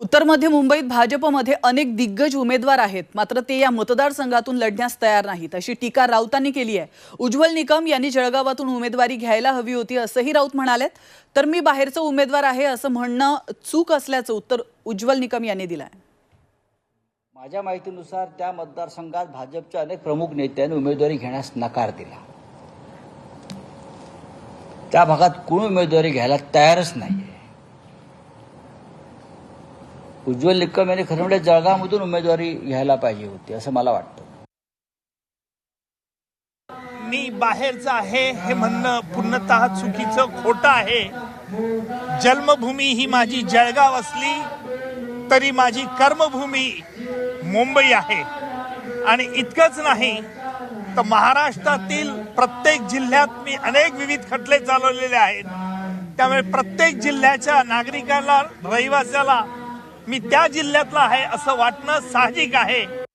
उत्तर मध्य मुंबईत भाजपमध्ये अनेक दिग्गज उमेदवार आहेत. मात्र ते या मतदारसंघातून लढण्यास तयार नाहीत. अशी टीका राऊतांनी केली आहे. उज्ज्वल निकम यांनी जळगावातून उमेदवारी घ्यायला हवी होती असंही राऊत म्हणालेत. तर मी बाहेरचं उमेदवार आहे असं म्हणणं चूक असल्याचं उत्तर उज्ज्वल निकम यांनी दिलं आहे माझ्या माहितीनुसार त्या मतदारसंघात भाजपच्या अनेक प्रमुख नेत्यांनी उमेदवारी घेण्यास नकार दिला. त्या भागात कोण उमेदवारी घ्यायला तयारच नाही उज्ज्वल निकम यांनी खरं म्हणजे जळगावमधून उमेदवारी घ्यायला पाहिजे होती असं मला वाटतं. मी बाहेरचं आहे हे म्हणणं पूर्णतः चुकीचं खोटं आहे. जन्मभूमी ही माझी जळगाव असली तरी माझी कर्मभूमी मुंबई आहे. आणि इतकंच नाही तर महाराष्ट्रातील प्रत्येक जिल्ह्यात मी अनेक विविध खटले चालवलेले आहेत. त्यामुळे प्रत्येक जिल्ह्याच्या नागरिकाला रहिवाशाला मी त्या जिल्ह्यातला आहे असं वाटणं साहजिक आहे.